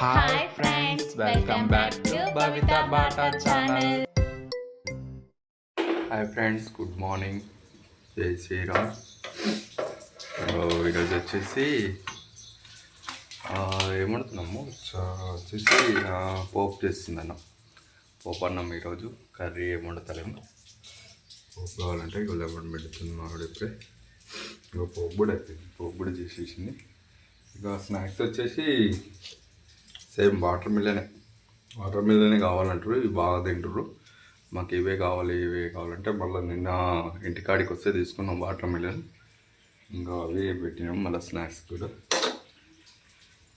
Hi friends welcome back to Bata channel hi friends good morning జై శ్రీరామ్ ఈరోజు వచ్చేసి ఏమంటున్నాము? వచ్చేసి పోపు చేస్తుందన్న. పోపు అన్నం ఈరోజు. కర్రీ ఏమండుతారేమో పోపు కావాలంటే ఇక లెమన్ పెడుతుంది మామిడి ఇప్పుడే. ఇక పోపు కూడా అయిపోయింది. పోపు కూడా చేసేసింది. ఇక స్నాక్స్ వచ్చేసి సేమ్ వాటర్ మిల్లనే. వాటర్ మిల్లనే కావాలంటారు ఇవి బాగా తింటారు మాకు ఇవే కావాలి ఇవే కావాలంటే మళ్ళీ నిన్న ఇంటికాడికి వస్తే తీసుకున్నాం వాటర్ మిలన్ ఇంకా అవి పెట్టినాం మళ్ళీ స్నాక్స్ కూడా.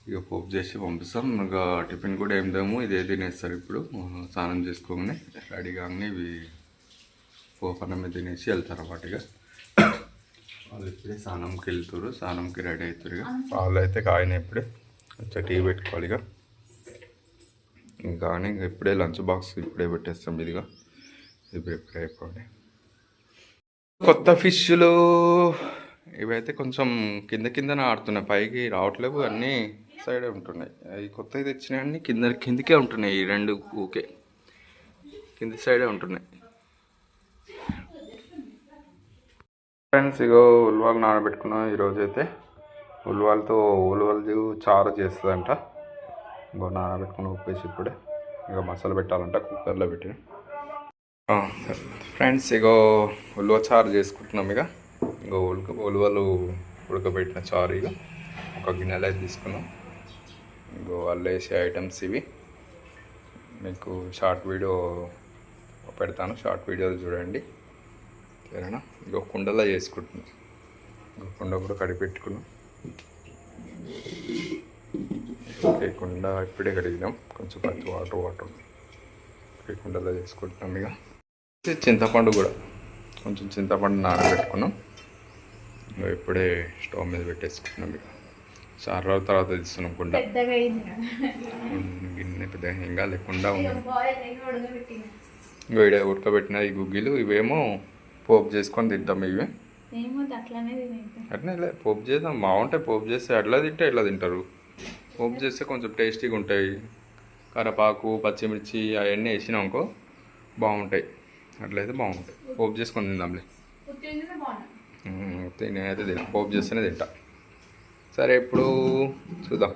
ఇక పోపు చేసి పంపిస్తాం. ఇంకా టిఫిన్ కూడా ఏం దేమో ఇదే తినేస్తారు ఇప్పుడు. స్నానం చేసుకోగానే రెడీ కాగానే ఇవి పోపు అన్నమే తినేసి వెళ్తారు అన్నమాట ఇక వాళ్ళు ఇప్పుడే స్నానంకి వెళ్తారు స్నానంకి రెడీ అవుతారు ఇక. వాళ్ళు అయితే కాయన ఇప్పుడే. కొంచెం టీ పెట్టుకోవాలి ఇక. ఇంకా ఇంకా ఇప్పుడే లంచ్ బాక్స్ ఇప్పుడే పెట్టేస్తాం ఇదిగా. ఇప్పుడు ఇప్పుడే అయిపోండి కొత్త ఫిష్లు ఇవైతే కొంచెం కింద కిందన ఆడుతున్నాయి. పైకి రావట్లేవు అన్నీ సైడే ఉంటున్నాయి. అవి కొత్తవి తెచ్చినాయి అన్నీ కింద కిందకే ఉంటున్నాయి ఈ రెండు ఊకే. కింది సైడే ఉంటున్నాయి. ఫ్రెండ్స్ ఇగో ఉల్వాలు నానబెట్టుకున్నాం ఈరోజు అయితే ఉల్వాలతో ఉల్వలు చారు చేస్తుందంట. ఇంకో నానబెట్టుకుని ఉప్పేసి ఇప్పుడే. ఇక మసాలా పెట్టాలంట కుక్కర్లో పెట్టి. ఫ్రెండ్స్ ఇగో ఉలువ చారు చేసుకుంటున్నాం ఇక ఇగో ఉలుక ఉలువలు ఉడకబెట్టిన చారు ఇక ఒక గిన్నెలో అయితే తీసుకున్నాం. ఇంకో వాళ్ళు వేసే ఐటమ్స్ ఇవి. మీకు షార్ట్ వీడియో పెడతాను షార్ట్ వీడియోలు చూడండి. సరేనా? ఇంకో కుండలో చేసుకుంటున్నాం. ఇంకో కుండ కూడా కడిపెట్టుకున్నాం ఓకే కుండ ఇప్పుడే కడిగినాం. కొంచెం పచ్చి వాటర్ వాటర్. కుండలో చేసుకుంటున్నాం ఇక. చింతపండు కూడా. కొంచెం చింతపండు నానబెట్టుకున్నాం. ఇప్పుడే స్టవ్ మీద పెట్టేసుకుంటున్నాం ఇక. చారు రోజుల తర్వాత తీస్తున్నాం కుండ. పెద్దగా గిన్నె పెద్ద ఇంకా లేకుండా ఉంది. వేడి ఉడకబెట్టిన. ఈ గుగ్గిలు ఇవేమో పోపు చేసుకొని తింటాం ఇవి. అట్లానే పోపు చేద్దాం. బాగుంటాయి పోపు చేస్తే అట్లా తింటే ఎట్లా తింటారు? పోపు చేస్తే కొంచెం టేస్టీగా ఉంటాయి. కరపాకు పచ్చిమిర్చి అవన్నీ వేసినాం అనుకో బాగుంటాయి. అట్లయితే బాగుంటాయి. పోపు చేసుకొని తిందాంలే. నేనైతే తిన పోపు చేస్తేనే తింటా. సరే ఇప్పుడు చూద్దాం.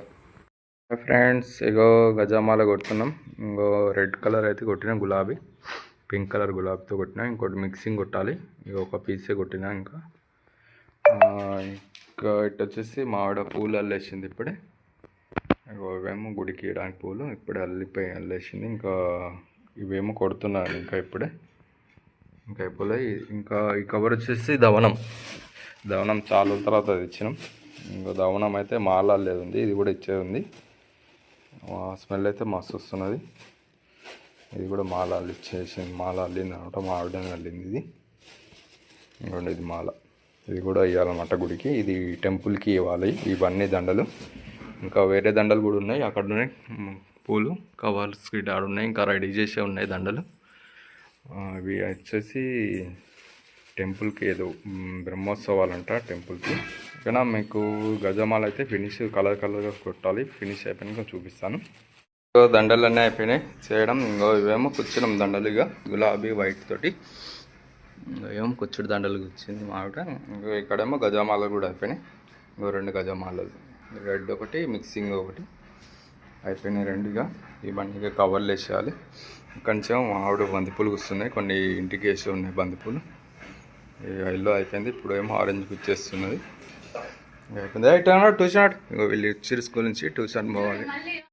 ఫ్రెండ్స్ ఇగో గజామాల కొడుతున్నాం. ఇంకో రెడ్ కలర్ అయితే కొట్టిన గులాబీ. పింక్ కలర్ గులాబీతో కొట్టినా ఇంకోటి మిక్సింగ్ కొట్టాలి. ఇక ఒక పీసే కొట్టినా ఇంకా. ఇంకా ఇటు వచ్చేసి మామిడ పూలు అల్లేసింది ఇప్పుడే. ఇవేమో గుడికి ఇవ్వడానికి పూలు. ఇప్పుడే అల్లిపోయి అల్లేసింది. ఇంకా ఇవేమో కొడుతున్నాను ఇంకా ఇప్పుడే. ఇంకా అయిపోలే. ఇంకా ఈ కవర్ వచ్చేసి దవనం. దవనం చాలా తర్వాత అది ఇచ్చినాం. ఇంకా దవనం అయితే మాల లేదు ఉంది. ఇది కూడా ఇచ్చేది ఉంది. స్మెల్ అయితే మస్తు వస్తున్నది. ఇది కూడా మాల ఇచ్చేసింది. మాల అల్లింది అనమాట. మా ఆవిడని అల్లింది ఇది. ఇంకోండి ఇది మాల ఇది కూడా ఇవ్వాలన్నమాట గుడికి. ఇది టెంపుల్కి ఇవ్వాలి. ఇవన్నీ దండలు. ఇంకా వేరే దండలు కూడా ఉన్నాయి. అక్కడ పూలు కవర్స్ ఆడ ఉన్నాయి. ఇంకా రెడీ చేసే ఉన్నాయి దండలు. అవి వచ్చేసి టెంపుల్కి ఏదో బ్రహ్మోత్సవాలు అంట టెంపుల్కి. ఇక్కడ మీకు గజమాల అయితే ఫినిష్ కలర్ కలర్గా కొట్టాలి. ఫినిష్ అయిపోయినాక చూపిస్తాను. దండలు దండలన్నీ అయిపోయినాయి. చేయడం ఇంకో ఇవేమో కూర్చున్నాం దండలు ఇక గులాబీ వైట్ తోటి. ఏమో కుచ్చుడు దండలు కూర్చుంది మావిట ఇంకో ఇక్కడేమో గజమాలలు కూడా అయిపోయినాయి. ఇంకో రెండు గజమాలలు. రెడ్ ఒకటి మిక్సింగ్ ఒకటి. అయిపోయినాయి రెండుగా. ఈ బండిగా కవర్లు వేసేయాలి కొంచెం ఆవిడ బంతిపూలు కూస్తున్నాయి. కొన్ని ఇంటికి వేసి ఉన్నాయి బంతిపూలు. ఎల్లో అయిపోయింది. ఇప్పుడు ఏమో ఆరెంజ్ గుచ్చేస్తున్నది అయిపోయింది. ట్యూషన్ ఇంకా వీళ్ళు ఇచ్చారు స్కూల్ నుంచి ట్యూషన్ పోవాలి.